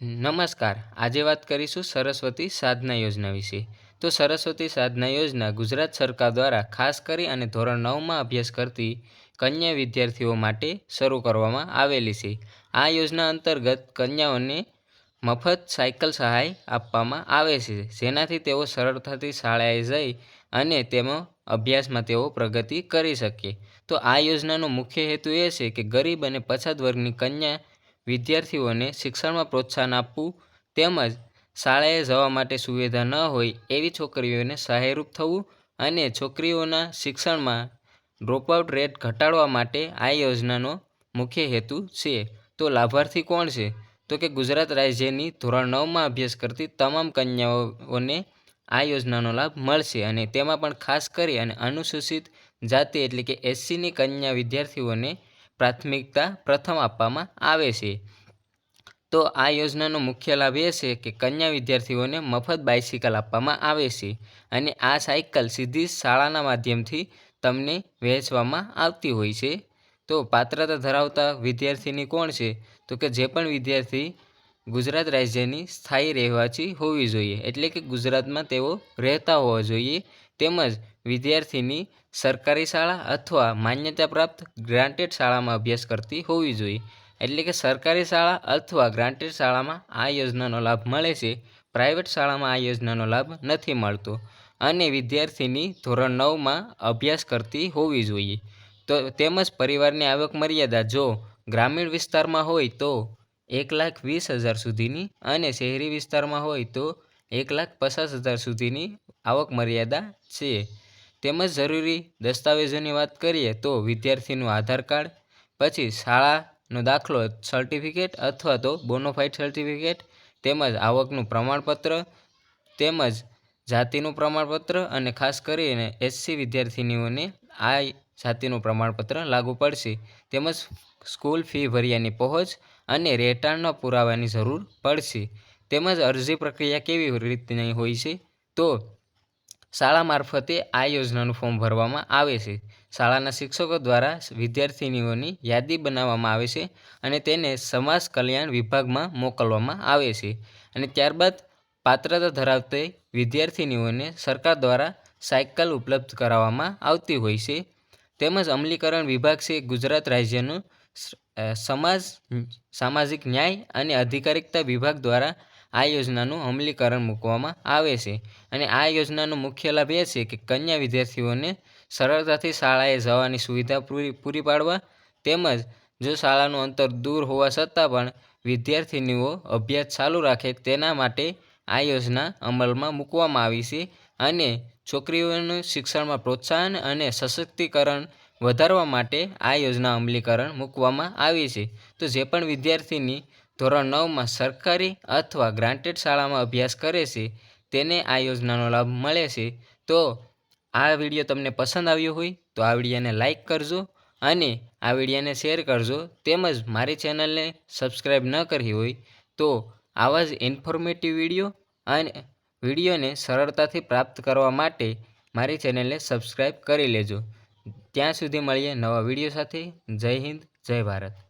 નમસ્કાર. આજે વાત કરીશું સરસ્વતી સાધના યોજના વિશે. તો સરસ્વતી સાધના યોજના ગુજરાત સરકાર દ્વારા ખાસ કરી અને ધોરણ નવમાં અભ્યાસ કરતી કન્યા વિદ્યાર્થીઓ માટે શરૂ કરવામાં આવેલી છે. આ યોજના અંતર્ગત કન્યાઓને મફત સાયકલ સહાય આપવામાં આવે છે. જેનાથી તેઓ સરળતાથી શાળાએ જઈ અને તેમાં અભ્યાસમાં તેઓ પ્રગતિ કરી શકે. તો આ યોજનાનો મુખ્ય હેતુ એ છે કે ગરીબ અને પછાત વર્ગની કન્યા વિદ્યાર્થીઓને શિક્ષણમાં પ્રોત્સાહન આપવું તેમજ શાળાએ જવા માટે સુવિધા ન હોય એવી છોકરીઓને સહાયરૂપ થવું અને છોકરીઓના શિક્ષણમાં ડ્રોપઆઉટ રેટ ઘટાડવા માટે આ યોજનાનો મુખ્ય હેતુ છે. તો લાભાર્થી કોણ છે? તો કે ગુજરાત રાજ્યની ધોરણ નવમાં અભ્યાસ કરતી તમામ કન્યાઓને આ યોજનાનો લાભ મળશે અને તેમાં પણ ખાસ કરી અને અનુસૂચિત જાતિ એટલે કે એસસીની કન્યા વિદ્યાર્થીઓને પ્રાથમિકતા પ્રથમ આપવામાં આવે છે. તો આ યોજનાનો મુખ્ય લાભ એ છે કે કન્યા વિદ્યાર્થીઓને મફત બાઇસિકલ આપવામાં આવે છે અને આ સાયકલ સીધી શાળાના માધ્યમથી તમને વહેંચવામાં આવતી હોય છે. તો પાત્રતા ધરાવતા વિદ્યાર્થીની કોણ છે? તો કે જે પણ વિદ્યાર્થી ગુજરાત રાજ્યની સ્થાયી રહેવાસી હોવી જોઈએ. એટલે કે ગુજરાતમાં તેઓ રહેતા હોવા જોઈએ. તેમજ વિદ્યાર્થીની સરકારી શાળા અથવા માન્યતા પ્રાપ્ત ગ્રાન્ટેડ શાળામાં અભ્યાસ કરતી હોવી જોઈએ. એટલે કે સરકારી શાળા અથવા ગ્રાન્ટેડ શાળામાં આ યોજનાનો લાભ મળે છે. પ્રાઇવેટ શાળામાં આ યોજનાનો લાભ નથી મળતો અને વિદ્યાર્થીની ધોરણ નવમાં અભ્યાસ કરતી હોવી જોઈએ. તો તેમજ પરિવારની આવક મર્યાદા જો ગ્રામીણ વિસ્તારમાં હોય તો એક લાખ વીસ હજાર સુધીની અને શહેરી વિસ્તારમાં હોય તો એક લાખ પચાસ હજાર સુધીની આવક મર્યાદા છે. તેમજ જરૂરી દસ્તાવેજોની વાત કરીએ તો વિદ્યાર્થીનું આધાર કાર્ડ, પછી શાળાનો દાખલો સર્ટિફિકેટ અથવા તો બોનોફાઇડ સર્ટિફિકેટ, તેમજ આવકનું પ્રમાણપત્ર, તેમજ જાતિનું પ્રમાણપત્ર અને ખાસ કરીને એસસી વિદ્યાર્થીનીઓને આ જાતિનું પ્રમાણપત્ર લાગુ પડશે. તેમજ સ્કૂલ ફી ભર્યાની પહોંચ અને રહેઠાણના પુરાવાની જરૂર પડશે. તેમજ અરજી પ્રક્રિયા કેવી રીતની હોય છે? તો શાળા મારફતે આ યોજનાનું ફોર્મ ભરવામાં આવે છે. શાળાના શિક્ષકો દ્વારા વિદ્યાર્થિનીઓની યાદી બનાવવામાં આવે છે અને તેને સમાજ કલ્યાણ વિભાગમાં મોકલવામાં આવે છે અને ત્યારબાદ પાત્રતા ધરાવતી વિદ્યાર્થિનીઓને સરકાર દ્વારા સાયકલ ઉપલબ્ધ કરાવવામાં આવતી હોય છે. તેમજ અમલીકરણ વિભાગ છે ગુજરાત રાજ્યનું સમાજ, સામાજિક ન્યાય અને અધિકારિકતા વિભાગ દ્વારા આ યોજનાનું અમલીકરણ મૂકવામાં આવે છે અને આ યોજનાનો મુખ્ય લાભ એ છે કે કન્યા વિદ્યાર્થીઓને સરળતાથી શાળાએ જવાની સુવિધા પૂરી પૂરી પાડવા તેમજ જો શાળાનું અંતર દૂર હોવા છતાં પણ વિદ્યાર્થીનીઓ અભ્યાસ ચાલુ રાખે તેના માટે આ યોજના અમલમાં મૂકવામાં આવી છે અને છોકરીઓનું શિક્ષણમાં પ્રોત્સાહન અને સશક્તિકરણ વધારવા માટે આ યોજના અમલીકરણ મૂકવામાં આવી છે. તો જે પણ વિદ્યાર્થીની ધોરણ નવમાં સરકારી અથવા ગ્રાન્ટેડ શાળામાં અભ્યાસ કરે છે, તેને આ યોજનાનો લાભ મળે છે. તો આ વીડિયો તમને પસંદ આવ્યો હોય, તો આ વિડીયોને લાઇક કરજો અને આ વિડીયોને શેર કરજો. તેમજ મારી ચેનલને સબસ્ક્રાઈબ ન કરી હોય, તો આવા જ ઇન્ફોર્મેટિવ વીડિયો અને વિડીયોને સરળતાથી પ્રાપ્ત કરવા માટે મારી ચેનલને સબસ્ક્રાઈબ કરી લેજો. ત્યાં સુધી મળીએ નવા વીડિયો સાથે. જય હિન્દ, જય ભારત.